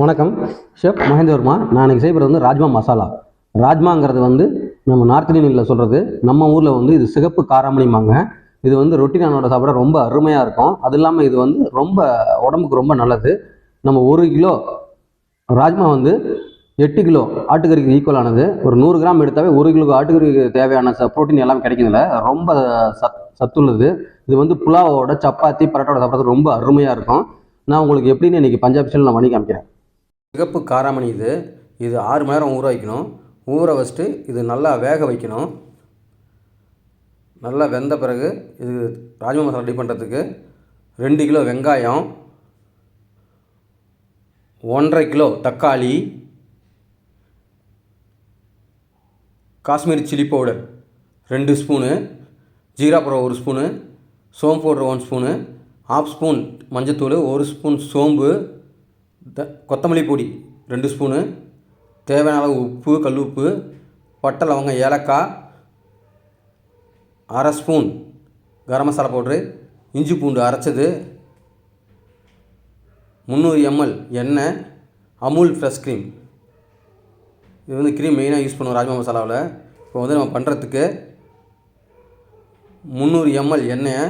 வணக்கம். ஷெஃப் மகேந்திரவர்மா நான் இன்றைக்கி செய்கிறது வந்து ராஜ்மா மசாலா. ராஜ்மாங்கிறது வந்து நம்ம நார்த் இந்தியனில் சொல்கிறது நம்ம ஊரில் வந்து இது சிகப்பு காராமணிமாங்க இது வந்து ரொட்டி நானோட சாப்பிட ரொம்ப அருமையாக இருக்கும். அது இல்லாமல் இது வந்து ரொம்ப உடம்புக்கு ரொம்ப நல்லது. நம்ம ஒரு கிலோ ராஜ்மா வந்து எட்டு கிலோ ஆட்டுக்கறிக்கு ஈக்குவலானது ஒரு நூறு கிராம் எடுத்தாவே ஒரு கிலோ ஆட்டுக்கறிக்கு தேவையான ச ப்ரோட்டீன் எல்லாம் கிடைக்குதுல. ரொம்ப சத் சத்துள்ளது. இது வந்து புலாவோட சப்பாத்தி பரோட்டாவோட சாப்பிட்றது ரொம்ப அருமையாக இருக்கும். நான் உங்களுக்கு எப்படின்னு இன்றைக்கி பஞ்சாப் ஸ்டைலில் நான் பண்ணி காமிக்கிறேன். சிகப்பு காராமணி இது. இது ஆறு மணி நேரம் ஊற வைக்கணும். ஊற வச்சுட்டு இது நல்லா வேக வைக்கணும். நல்லா வெந்த பிறகு இது ராஜ்மா மசாலா ரெடி பண்ணுறதுக்கு ரெண்டு கிலோ வெங்காயம் ஒன்றரை கிலோ தக்காளி காஷ்மீரி சில்லி பவுடர் ரெண்டு ஸ்பூனு ஜீரா பவுடர் ஒரு ஸ்பூனு சோம்பு powder one spoon half spoon மஞ்சத்தூள் ஒரு ஸ்பூன் சோம்பு த கொத்தமல்லி பொடி ரெண்டு ஸ்பூனு தேவையான அளவு உப்பு கல் உப்பு பட்டை லவங்கம் ஏலக்காய் அரை ஸ்பூன் கரம் மசாலா பவுட்ரு இஞ்சி பூண்டு அரைச்சது முந்நூறு எம்எல் எண்ணெய் அமுல் ஃப்ரெஷ் க்ரீம். இது வந்து க்ரீம் மெயினாக யூஸ் பண்ணுவோம் ராஜ்மா மசாலாவில். இப்போ வந்து நம்ம பண்ணுறதுக்கு முந்நூறு எம்எல் எண்ணெயை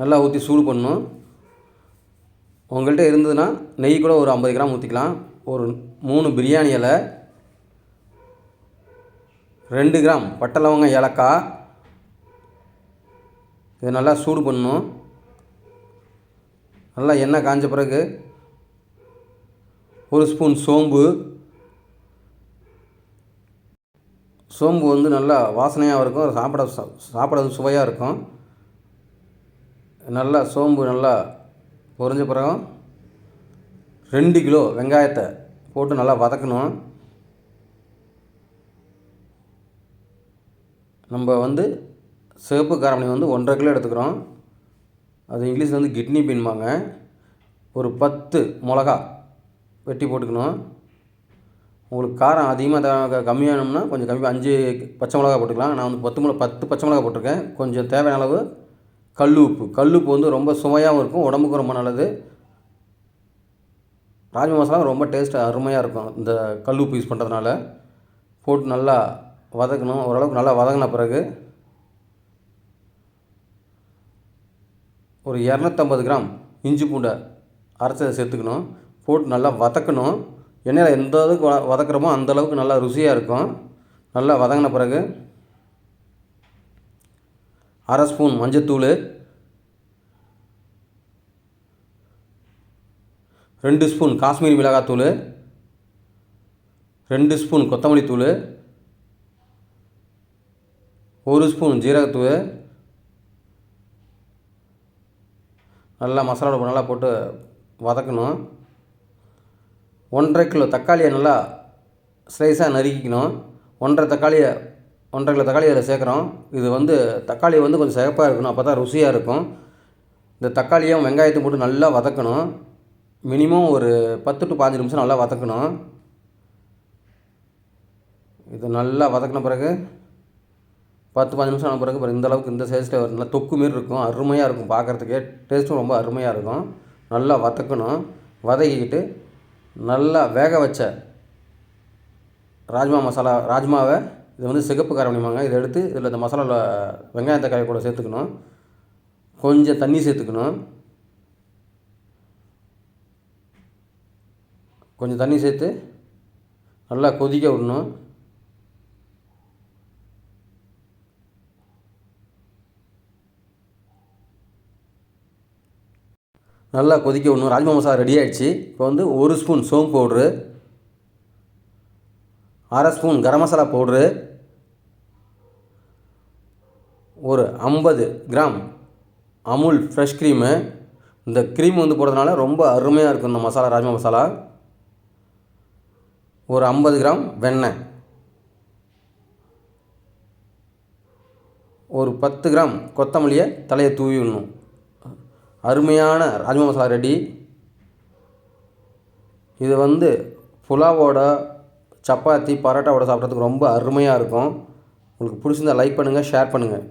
நல்லா ஊற்றி சூடு பண்ணணும். உங்கள்கிட்ட இருந்ததுன்னா நெய் கூட ஒரு ஐம்பது கிராம் ஊற்றிக்கலாம் ஒரு மூணு பிரியாணி இலை ரெண்டு கிராம் பட்டை லவங்கம் ஏலக்காய். இது நல்லா சூடு பண்ணணும். நல்லா எண்ணெய் காஞ்ச பிறகு ஒரு ஸ்பூன் சோம்பு. சோம்பு வந்து நல்லா வாசனையாக இருக்கும். சாப்பிட சாப்பிட சுவையாக இருக்கும். நல்லா சோம்பு நல்லா பொரிஞ்ச பிறகு ரெண்டு கிலோ வெங்காயத்தை போட்டு நல்லா வதக்கணும். நம்ம வந்து சிவப்பு காரமணி வந்து ஒன்றரை கிலோ எடுத்துக்கிறோம். அது இங்கிலீஷில் வந்து கிட்னி பீன்பாங்க. ஒரு பத்து மிளகா வெட்டி போட்டுக்கணும். உங்களுக்கு காரம் அதிகமாக கம்மியானோம்னா கொஞ்சம் கம்மி அஞ்சு பச்சை மிளகா போட்டுக்கலாம். நான் வந்து பத்து மிளகா பத்து பச்சை மிளகா போட்டிருக்கேன். கொஞ்சம் தேவையான அளவு கல் உப்பு கல் உப்பு வந்து ரொம்ப சுவையாகவும் இருக்கும் உடம்புக்கு ரொம்ப நல்லது. ராஜ்மா மசாலா ரொம்ப டேஸ்ட்டு அருமையாக இருக்கும் இந்த கல் உப்பு யூஸ் பண்ணுறதுனால போட்டு நல்லா வதக்கணும் ஓரளவுக்கு நல்லா வதங்கின பிறகு ஒரு இரநூத்தம்பது கிராம் இஞ்சி பூண்டை அரைச்சதை சேர்த்துக்கணும். போட்டு நல்லா வதக்கணும். எண்ணெயில் எந்த அளவுக்கு வ வதக்குறோமோ அந்த அளவுக்கு நல்லா ருசியாக இருக்கும். நல்லா வதங்கின பிறகு அரை ஸ்பூன் மஞ்சத்தூள் ரெண்டு ஸ்பூன் காஷ்மீரி மிளகாத்தூள் ரெண்டு ஸ்பூன் கொத்தமல்லி தூள் ஒரு ஸ்பூன் ஜீரகத்தூள் நல்லா மசாலாவோட நல்லா போட்டு வதக்கணும். ஒன்றரை கிலோ தக்காளியை நல்லா ஸ்லைஸாக நறுக்கிக்கணும். ஒன்றரை தக்காளியை ஒன்றரை கிலோ தக்காளி அதில் சேர்க்குறோம். இது வந்து தக்காளி வந்து கொஞ்சம் சிகப்பாக இருக்கணும். அப்போ தான் ருசியாக இருக்கும். இந்த தக்காளியும் வெங்காயத்தையும் போட்டு நல்லா வதக்கணும். மினிமம் ஒரு பத்து டு பாஞ்சு நிமிஷம் நல்லா வதக்கணும். இது நல்லா வதக்கின பிறகு பத்து பாஞ்சு நிமிஷம் ஆன பிறகு இந்த அளவுக்கு இந்த சைஸில் நல்லா தொக்கு மாரி இருக்கும். அருமையாக இருக்கும். பார்க்குறதுக்கே டேஸ்ட்டும் ரொம்ப அருமையாக இருக்கும். நல்லா வதக்கணும். வதக்கிக்கிட்டு நல்லா வேக வச்ச ராஜ்மா மசாலா ராஜ்மாவை இது வந்து சிகப்பு காரமணிமாங்க இதை எடுத்து இதில் இந்த மசாலாவில் வெங்காயம் தக்காளி கூட சேர்த்துக்கணும். கொஞ்சம் தண்ணி சேர்த்துக்கணும். கொஞ்சம் தண்ணி சேர்த்து நல்லா கொதிக்க விடணும். நல்லா கொதிக்க விடணும். ராஜ்மா மசாலா ரெடி ஆகிடுச்சு இப்போ வந்து ஒரு ஸ்பூன் சோம்பு பவுட்ரு. அரை ஸ்பூன் கரம் மசாலா பவுட்ரு ஒரு ஐம்பது கிராம் அமுல் ஃப்ரெஷ் க்ரீமு இந்த க்ரீம் வந்து போடுறதுனால ரொம்ப அருமையாக இருக்கும் இந்த மசாலா ராஜ்மா மசாலா. ஒரு ஐம்பது கிராம் வெண்ணெய். ஒரு பத்து கிராம் கொத்தமல்லியை தலையை தூவி விடணும். அருமையான ராஜ்மா மசாலா ரெடி இது வந்து புலாவோட சப்பாத்தி பரோட்டாவோட சாப்பிட்றதுக்கு ரொம்ப அருமையாக இருக்கும். உங்களுக்கு பிடிச்சிருந்தா லைக் பண்ணுங்கள் ஷேர் பண்ணுங்கள்